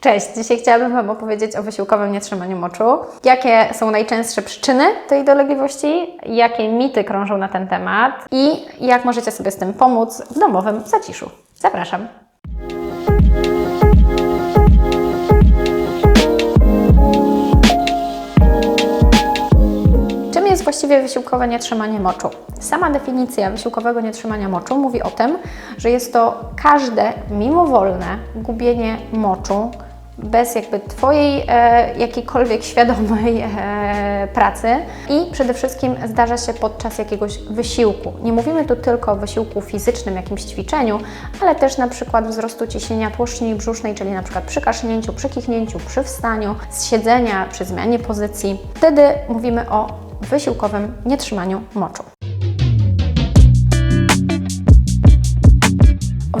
Cześć, dzisiaj chciałabym Wam opowiedzieć o wysiłkowym nietrzymaniu moczu. Jakie są najczęstsze przyczyny tej dolegliwości, jakie mity krążą na ten temat i jak możecie sobie z tym pomóc w domowym zaciszu. Zapraszam. Właściwie wysiłkowe nietrzymanie moczu? Sama definicja wysiłkowego nietrzymania moczu mówi o tym, że jest to każde mimowolne gubienie moczu bez jakby Twojej e, jakiejkolwiek świadomej e, pracy i przede wszystkim zdarza się podczas jakiegoś wysiłku. Nie mówimy tu tylko o wysiłku fizycznym, jakimś ćwiczeniu, ale też na przykład wzrostu ciśnienia tłoczni brzusznej, czyli na przykład przy kaszlnięciu, przy kichnięciu, przy wstaniu, z siedzenia, przy zmianie pozycji. Wtedy mówimy o wysiłkowym nietrzymaniu moczu.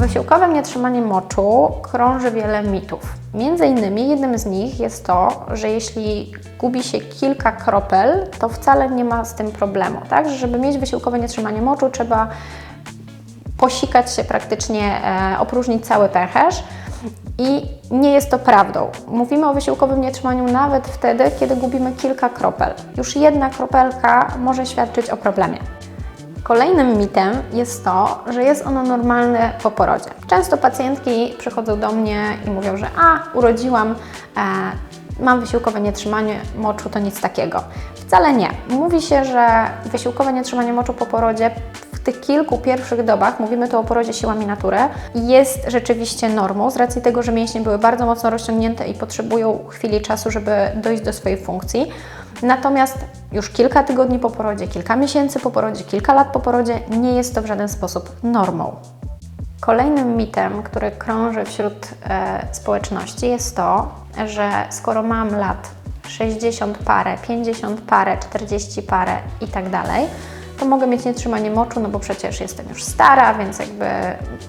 Wysiłkowym nietrzymaniu moczu krąży wiele mitów. Między innymi jednym z nich jest to, że jeśli gubi się kilka kropel, to wcale nie ma z tym problemu, tak? Że żeby mieć wysiłkowe nietrzymanie moczu, trzeba posikać się praktycznie, e, opróżnić cały pęcherz. I nie jest to prawdą. Mówimy o wysiłkowym nietrzymaniu nawet wtedy, kiedy gubimy kilka kropel. Już jedna kropelka może świadczyć o problemie. Kolejnym mitem jest to, że jest ono normalne po porodzie. Często pacjentki przychodzą do mnie i mówią, że a, urodziłam, e, mam wysiłkowe nietrzymanie moczu, to nic takiego. Wcale nie. Mówi się, że wysiłkowe nietrzymanie moczu po porodzie tych kilku pierwszych dobach, mówimy tu o porodzie siłami natury, jest rzeczywiście normą z racji tego, że mięśnie były bardzo mocno rozciągnięte i potrzebują chwili czasu, żeby dojść do swojej funkcji. Natomiast już kilka tygodni po porodzie, kilka miesięcy po porodzie, kilka lat po porodzie nie jest to w żaden sposób normą. Kolejnym mitem, który krąży wśród e, społeczności jest to, że skoro mam lat 60 parę, 50 parę, 40 parę i tak dalej, to mogę mieć nietrzymanie moczu, no bo przecież jestem już stara, więc jakby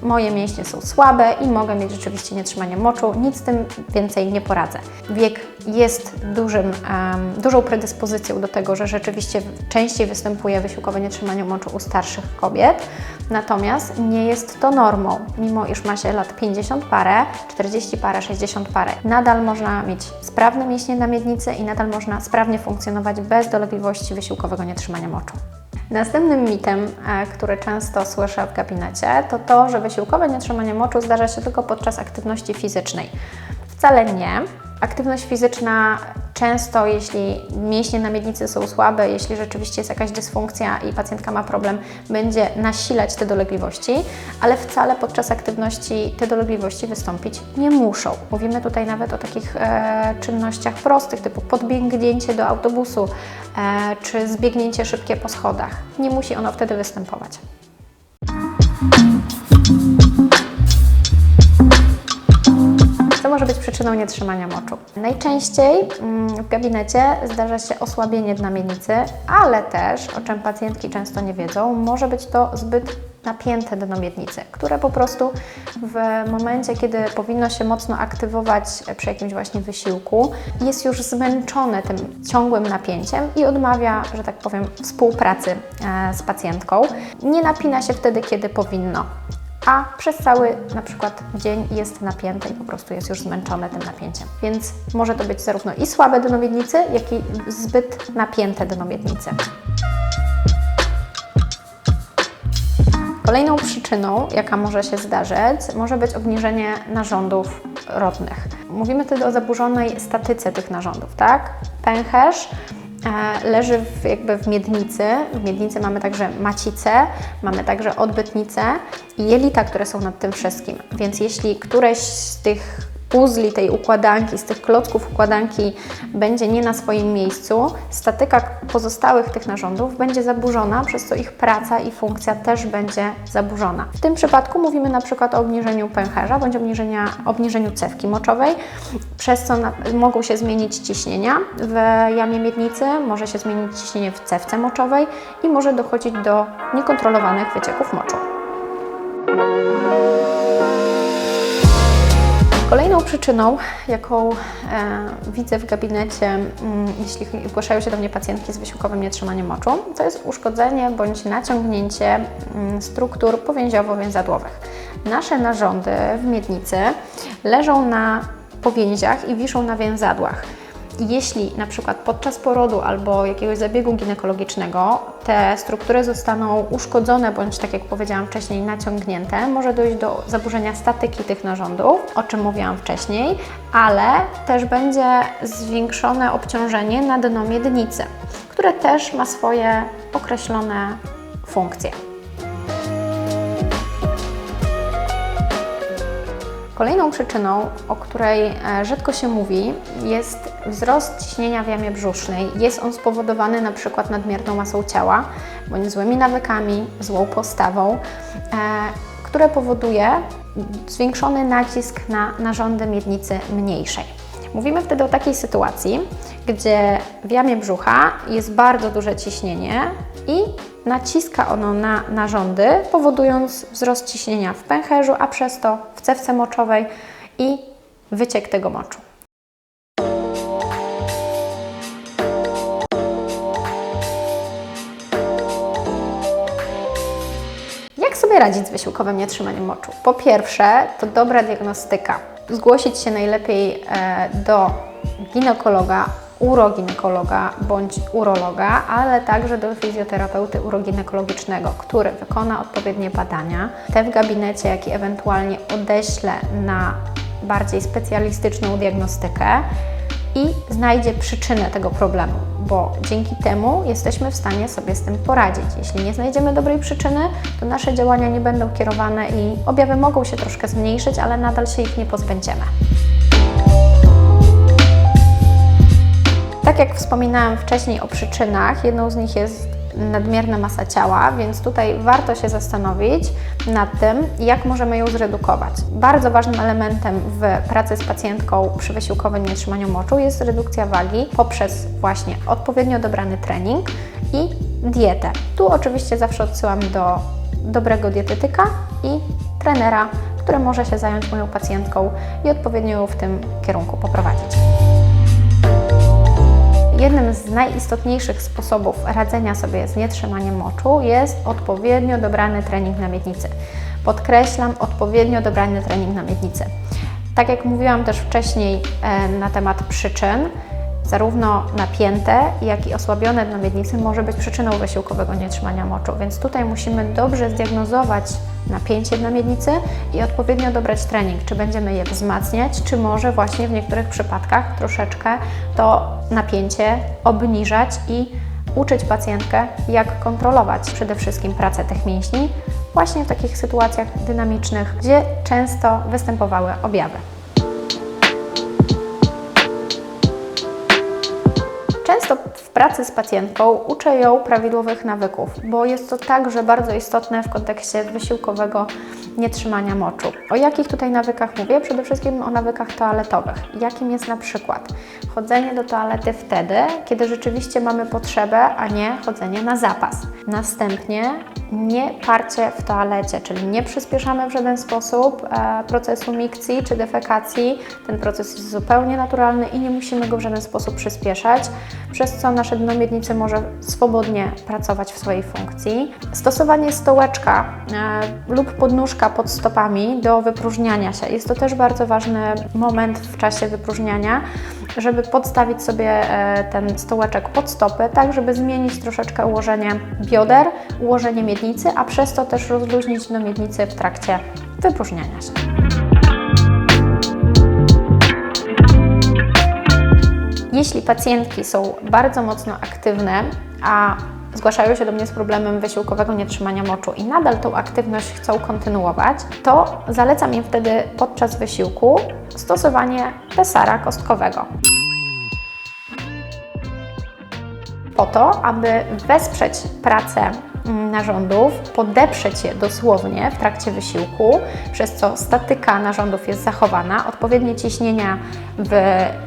moje mięśnie są słabe i mogę mieć rzeczywiście nietrzymanie moczu. Nic z tym więcej nie poradzę. Wiek jest dużym, um, dużą predyspozycją do tego, że rzeczywiście częściej występuje wysiłkowe nietrzymanie moczu u starszych kobiet, natomiast nie jest to normą. Mimo iż ma się lat 50 parę, 40 parę, 60 parę, nadal można mieć sprawne mięśnie na miednicy i nadal można sprawnie funkcjonować bez dolegliwości wysiłkowego nietrzymania moczu. Następnym mitem, e, który często słyszę w gabinecie, to to, że wysiłkowe nietrzymanie moczu zdarza się tylko podczas aktywności fizycznej. Wcale nie. Aktywność fizyczna często, jeśli mięśnie na miednicy są słabe, jeśli rzeczywiście jest jakaś dysfunkcja i pacjentka ma problem, będzie nasilać te dolegliwości, ale wcale podczas aktywności te dolegliwości wystąpić nie muszą. Mówimy tutaj nawet o takich e, czynnościach prostych, typu podbiegnięcie do autobusu e, czy zbiegnięcie szybkie po schodach. Nie musi ono wtedy występować. Przyczyną nietrzymania moczu? Najczęściej mm, w gabinecie zdarza się osłabienie dna miednicy, ale też, o czym pacjentki często nie wiedzą, może być to zbyt napięte dno miednicy, które po prostu w momencie, kiedy powinno się mocno aktywować przy jakimś właśnie wysiłku, jest już zmęczone tym ciągłym napięciem i odmawia, że tak powiem, współpracy e, z pacjentką. Nie napina się wtedy, kiedy powinno a przez cały na przykład dzień jest napięte i po prostu jest już zmęczone tym napięciem. Więc może to być zarówno i słabe dno miednicy, jak i zbyt napięte dno miednicy. Kolejną przyczyną, jaka może się zdarzyć, może być obniżenie narządów rodnych. Mówimy wtedy o zaburzonej statyce tych narządów, tak? Pęcherz leży w, jakby w miednicy. W miednicy mamy także macicę, mamy także odbytnicę i jelita, które są nad tym wszystkim. Więc jeśli któreś z tych puzli tej układanki, z tych klocków układanki będzie nie na swoim miejscu, statyka pozostałych tych narządów będzie zaburzona, przez co ich praca i funkcja też będzie zaburzona. W tym przypadku mówimy na przykład o obniżeniu pęcherza bądź obniżenia, obniżeniu cewki moczowej, przez co na, mogą się zmienić ciśnienia w jamie miednicy, może się zmienić ciśnienie w cewce moczowej i może dochodzić do niekontrolowanych wycieków moczu. Kolejną przyczyną, jaką e, widzę w gabinecie, mm, jeśli zgłaszają się do mnie pacjentki z wysiłkowym nietrzymaniem moczu, to jest uszkodzenie bądź naciągnięcie mm, struktur powięziowo-więzadłowych. Nasze narządy w miednicy leżą na powięziach i wiszą na więzadłach. Jeśli na przykład podczas porodu albo jakiegoś zabiegu ginekologicznego te struktury zostaną uszkodzone bądź, tak jak powiedziałam wcześniej, naciągnięte, może dojść do zaburzenia statyki tych narządów, o czym mówiłam wcześniej, ale też będzie zwiększone obciążenie na dno miednicy, które też ma swoje określone funkcje. Kolejną przyczyną, o której e, rzadko się mówi, jest wzrost ciśnienia w jamie brzusznej. Jest on spowodowany na przykład nadmierną masą ciała, bądź złymi nawykami, złą postawą, e, które powoduje zwiększony nacisk na narządy miednicy mniejszej. Mówimy wtedy o takiej sytuacji, gdzie w jamie brzucha jest bardzo duże ciśnienie i naciska ono na narządy, powodując wzrost ciśnienia w pęcherzu, a przez to w cewce moczowej i wyciek tego moczu. Radzić z wysiłkowym nietrzymaniem moczu? Po pierwsze, to dobra diagnostyka. Zgłosić się najlepiej e, do ginekologa, uroginekologa bądź urologa, ale także do fizjoterapeuty uroginekologicznego, który wykona odpowiednie badania, te w gabinecie, jak i ewentualnie odeślę na bardziej specjalistyczną diagnostykę i znajdzie przyczynę tego problemu, bo dzięki temu jesteśmy w stanie sobie z tym poradzić. Jeśli nie znajdziemy dobrej przyczyny, to nasze działania nie będą kierowane i objawy mogą się troszkę zmniejszyć, ale nadal się ich nie pozbędziemy. Tak jak wspominałam wcześniej o przyczynach, jedną z nich jest nadmierna masa ciała, więc tutaj warto się zastanowić nad tym, jak możemy ją zredukować. Bardzo ważnym elementem w pracy z pacjentką przy wysiłkowym nietrzymaniu moczu jest redukcja wagi poprzez właśnie odpowiednio dobrany trening i dietę. Tu oczywiście zawsze odsyłam do dobrego dietetyka i trenera, który może się zająć moją pacjentką i odpowiednio ją w tym kierunku poprowadzić. Jednym z najistotniejszych sposobów radzenia sobie z nietrzymaniem moczu jest odpowiednio dobrany trening na miednicy. Podkreślam, odpowiednio dobrany trening na miednicy. Tak jak mówiłam też wcześniej na temat przyczyn, zarówno napięte, jak i osłabione dno miednicy może być przyczyną wysiłkowego nietrzymania moczu, więc tutaj musimy dobrze zdiagnozować napięcie dna miednicy i odpowiednio dobrać trening, czy będziemy je wzmacniać, czy może właśnie w niektórych przypadkach troszeczkę to napięcie obniżać i uczyć pacjentkę, jak kontrolować przede wszystkim pracę tych mięśni właśnie w takich sytuacjach dynamicznych, gdzie często występowały objawy. Często w pracy z pacjentką uczę ją prawidłowych nawyków, bo jest to także bardzo istotne w kontekście wysiłkowego nietrzymania moczu. O jakich tutaj nawykach mówię? Przede wszystkim o nawykach toaletowych. Jakim jest na przykład chodzenie do toalety wtedy, kiedy rzeczywiście mamy potrzebę, a nie chodzenie na zapas. Następnie nie parcie w toalecie, czyli nie przyspieszamy w żaden sposób e, procesu mikcji czy defekacji. Ten proces jest zupełnie naturalny i nie musimy go w żaden sposób przyspieszać, przez co nasze dno miednicy może swobodnie pracować w swojej funkcji. Stosowanie stołeczka e, lub podnóżka pod stopami do wypróżniania się. Jest to też bardzo ważny moment w czasie wypróżniania, żeby podstawić sobie e, ten stołeczek pod stopy, tak żeby zmienić troszeczkę ułożenie bioder, ułożenie miednicy, a przez to też rozluźnić dno miednicy w trakcie wypróżniania się. Jeśli pacjentki są bardzo mocno aktywne, a zgłaszają się do mnie z problemem wysiłkowego nietrzymania moczu i nadal tą aktywność chcą kontynuować, to zalecam im wtedy podczas wysiłku stosowanie pesara kostkowego. Po to, aby wesprzeć pracę mm, narządów, podeprzeć je dosłownie w trakcie wysiłku, przez co statyka narządów jest zachowana, odpowiednie ciśnienia w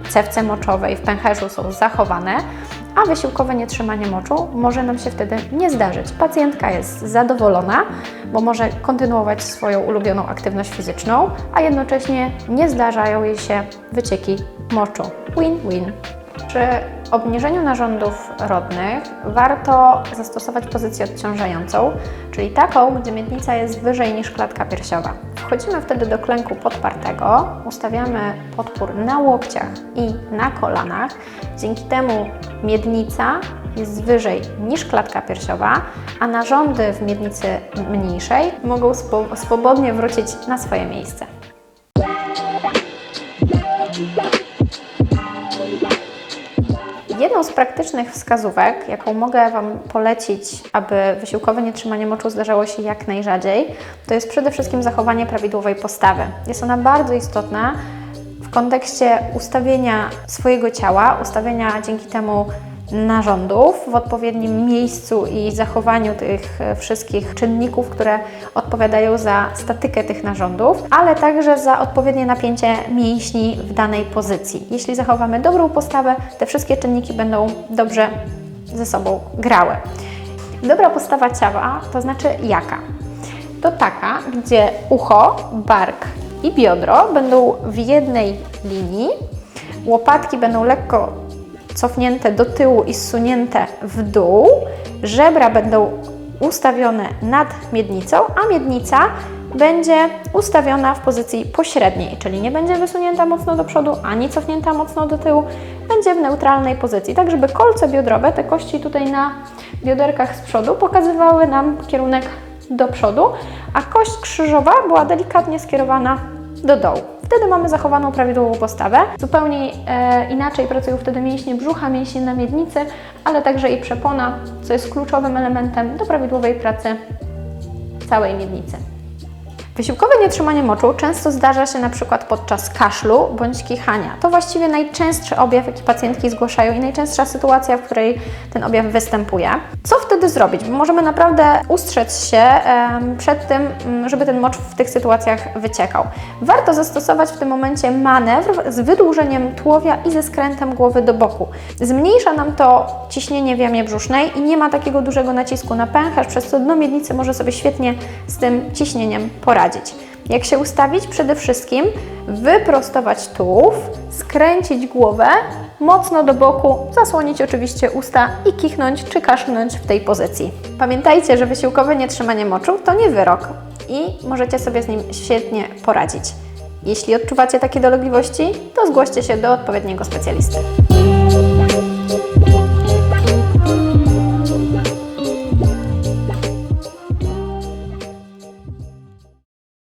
cewce moczowej, w pęcherzu są zachowane, a wysiłkowe nietrzymanie moczu może nam się wtedy nie zdarzyć. Pacjentka jest zadowolona, bo może kontynuować swoją ulubioną aktywność fizyczną, a jednocześnie nie zdarzają jej się wycieki moczu. Win-win. Przy obniżeniu narządów rodnych warto zastosować pozycję odciążającą, czyli taką, gdzie miednica jest wyżej niż klatka piersiowa. Przechodzimy wtedy do klęku podpartego, ustawiamy podpór na łokciach i na kolanach. Dzięki temu miednica jest wyżej niż klatka piersiowa, a narządy w miednicy mniejszej mogą swobodnie wrócić na swoje miejsce. Jedną z praktycznych wskazówek, jaką mogę Wam polecić, aby wysiłkowe nietrzymanie moczu zdarzało się jak najrzadziej, to jest przede wszystkim zachowanie prawidłowej postawy. Jest ona bardzo istotna w kontekście ustawienia swojego ciała, ustawienia dzięki temu narządów w odpowiednim miejscu i zachowaniu tych e, wszystkich czynników, które odpowiadają za statykę tych narządów, ale także za odpowiednie napięcie mięśni w danej pozycji. Jeśli zachowamy dobrą postawę, te wszystkie czynniki będą dobrze ze sobą grały. Dobra postawa ciała to znaczy jaka? To taka, gdzie ucho, bark i biodro będą w jednej linii, łopatki będą lekko cofnięte do tyłu i zsunięte w dół, żebra będą ustawione nad miednicą, a miednica będzie ustawiona w pozycji pośredniej, czyli nie będzie wysunięta mocno do przodu, ani cofnięta mocno do tyłu, będzie w neutralnej pozycji, tak żeby kolce biodrowe, te kości tutaj na bioderkach z przodu pokazywały nam kierunek do przodu, a kość krzyżowa była delikatnie skierowana do dołu. Wtedy mamy zachowaną prawidłową postawę. Zupełnie e, inaczej pracują wtedy mięśnie brzucha, mięśnie na miednicy, ale także i przepona, co jest kluczowym elementem do prawidłowej pracy całej miednicy. Wysiłkowe nietrzymanie moczu często zdarza się na przykład podczas kaszlu bądź kichania. To właściwie najczęstszy objaw, jaki pacjentki zgłaszają i najczęstsza sytuacja, w której ten objaw występuje. Co wtedy zrobić? Bo możemy naprawdę ustrzec się przed tym, m, żeby ten mocz w tych sytuacjach wyciekał. Warto zastosować w tym momencie manewr z wydłużeniem tułowia i ze skrętem głowy do boku. Zmniejsza nam to ciśnienie w jamie brzusznej i nie ma takiego dużego nacisku na pęcherz, przez co dno miednicy może sobie świetnie z tym ciśnieniem poradzić. Jak się ustawić? Przede wszystkim wyprostować tułów, skręcić głowę mocno do boku, zasłonić oczywiście usta i kichnąć czy kaszlnąć w tej pozycji. Pamiętajcie, że wysiłkowe nietrzymanie moczu to nie wyrok i możecie sobie z nim świetnie poradzić. Jeśli odczuwacie takie dolegliwości, to zgłoście się do odpowiedniego specjalisty.